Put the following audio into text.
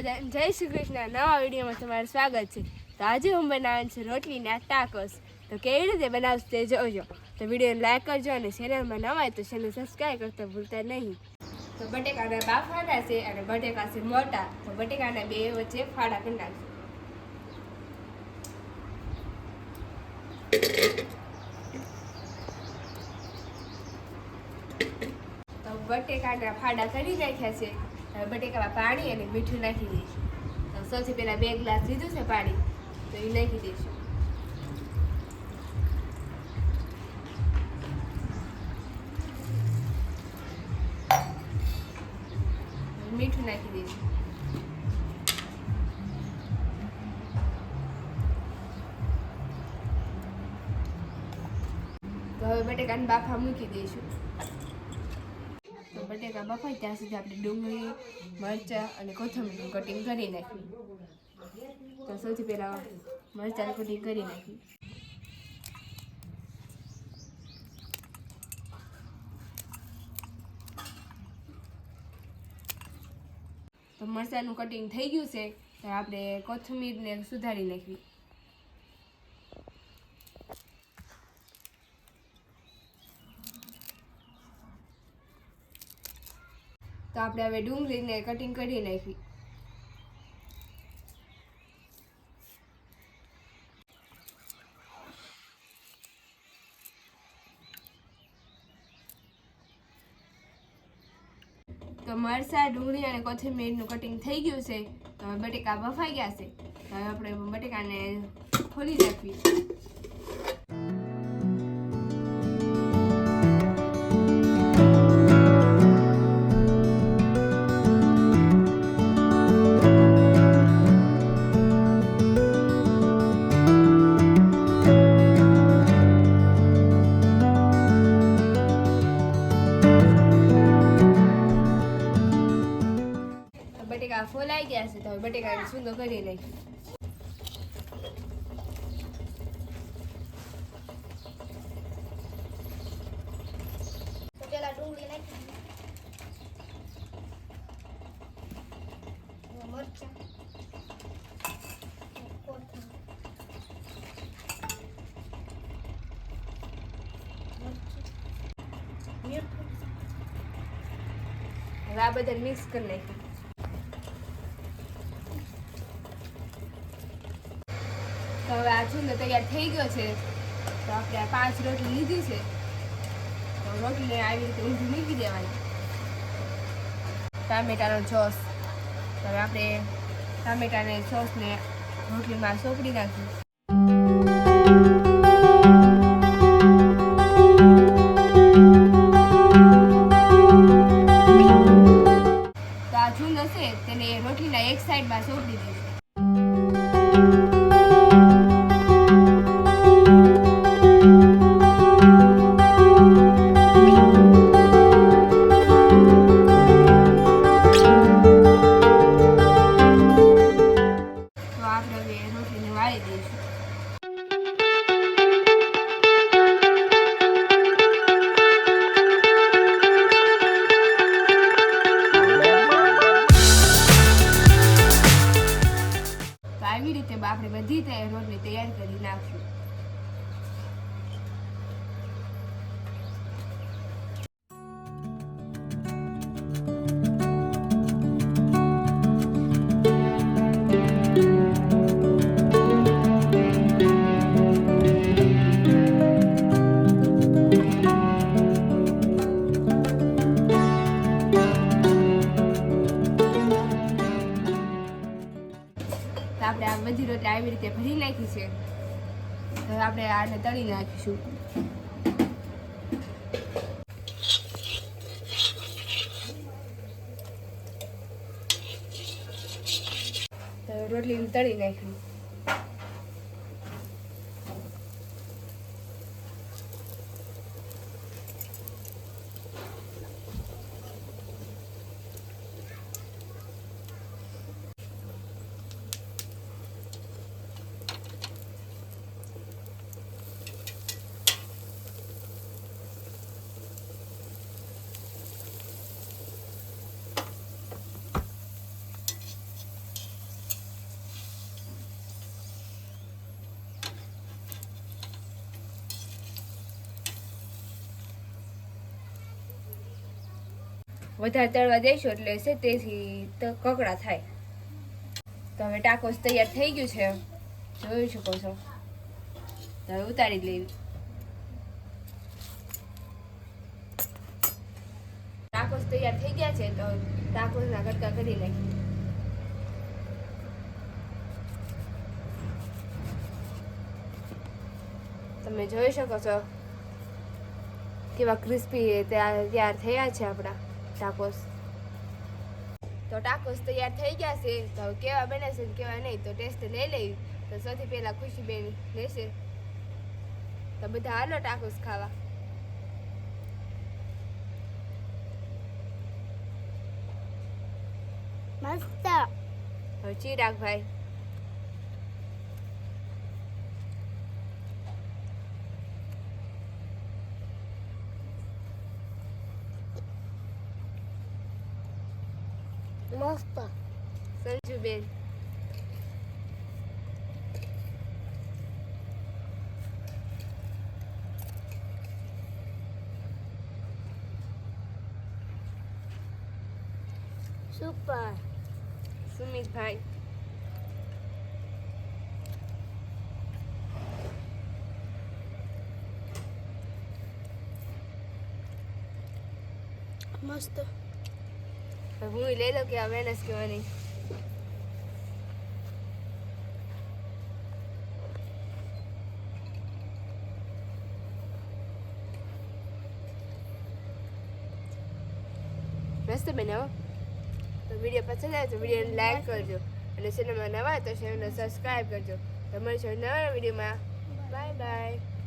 બધા જય શ્રી કૃષ્ણ. નવા વિડીયોમાં તમારું સ્વાગત છે. તો આજે હું બનાવું છું રોટલીના ટાકોસ તો કેવી રીતે બનાવશું તે જોજો. તો વિડીયોને લાઈક કરજો અને ચેનલમાં નવા હોય તો ચેનલ સબસ્ક્રાઈબ કરતા ભૂલતા નહીં. તો બટેકાના બાફાના છે અને બટેકા છે મોટા. તો બટેકાના બે વચ્ચે ફાડા કરી નાખશું તો બટેકાના ફાડા કરી નાખ્યા છે. હવે બટેકામાં પાણી અને મીઠું નાખી દઈશું. તો સૌથી પહેલાં બે ગ્લાસ લીધું છે પાણી, તો એ નાખી દઈશું. મીઠું નાખી દઈશું. તો હવે બટેકાને બાફા મૂકી દઈશું. બટેકા બફાય ત્યાં સુધી આપણે ડુંગળી મરચાં અને કોથમીરનું કટિંગ કરી નાખવી તો સૌથી પહેલાં મરચાંનું કટિંગ કરી નાખી તો મરચાંનું કટિંગ થઈ ગયું છે તો આપણે કોથમીરને સુધારી નાખવી આપણે હવે ડુંગળીને કટિંગ કરી નાખી. તો મરચાં, ડુંગળી અને કોથમીરનું કટિંગ થઈ ગયું છે. તો હવે બટેકા બફાઈ ગયા છે. તો હવે આપણે બટેકાને ખોલી નાખવી બટેકા ફોલાઈ ગયા છે તો હવે સુંદર સૂંદો કરી નાખી હવે આ બધા મિક્સ કરી નાખી તો હવે આ ચૂંદો તૈયાર થઈ ગયો છે. તો આપણે આ પાંચ રોટલી લીધી છે. તો રોટલીને આવી રીતે ઊંધી મૂકી દેવાની. ટામેટાનો છોસ હવે આપણે ટામેટાને છોસને રોટલીમાં સોપડી નાખી તો આવી રીતે આપણે બધી રોજની તૈયારી કરી નાખશું. આપણે આ બધી રોટલી આવી રીતે ભરી નાખી છે. હવે આપણે આને તળી નાખીશું. રોટલી તળી નાખી. વધારે તળવા દઈશું એટલે છે તેથી કકડા થાય. તો હવે ટાકોસ તૈયાર થઈ ગયું છે. જોઈ શકો છો. હવે ઉતારી લેવી ટાકોસ તૈયાર થઈ ગયા છે તો ટાકોસના કટકા કરી નાખીએ. તમે જોઈ શકો છો કેવા ક્રિસ્પી તૈયાર થયા છે આપણા. ટાકોસ. તો ટાકોસ તૈયાર થઈ ગયા છે. તો હવે કેવા બને છે કેવા નહીં તો ટેસ્ટ લઈ લઈ. તો સૌથી પહેલાં ખુશીબેન લેશે. તો બધા હાલો ટાકોસ ખાવા. મસ્ત. હવે ચિરાગ મસ્ત સંજુબેન સુપર સુમિતભાઈ મસ્ત હું લઈ લો કે આ મેનસ કહેવાની મસ્ત બનાવો તો વીડિયો પસંદ આવે તો વિડીયોને લાઈક કરજો અને ચેનલમાં નવા તો ચેનલને સબસ્ક્રાઈબ કરજો તો મળીશું નવા વિડીયોમાં બાય બાય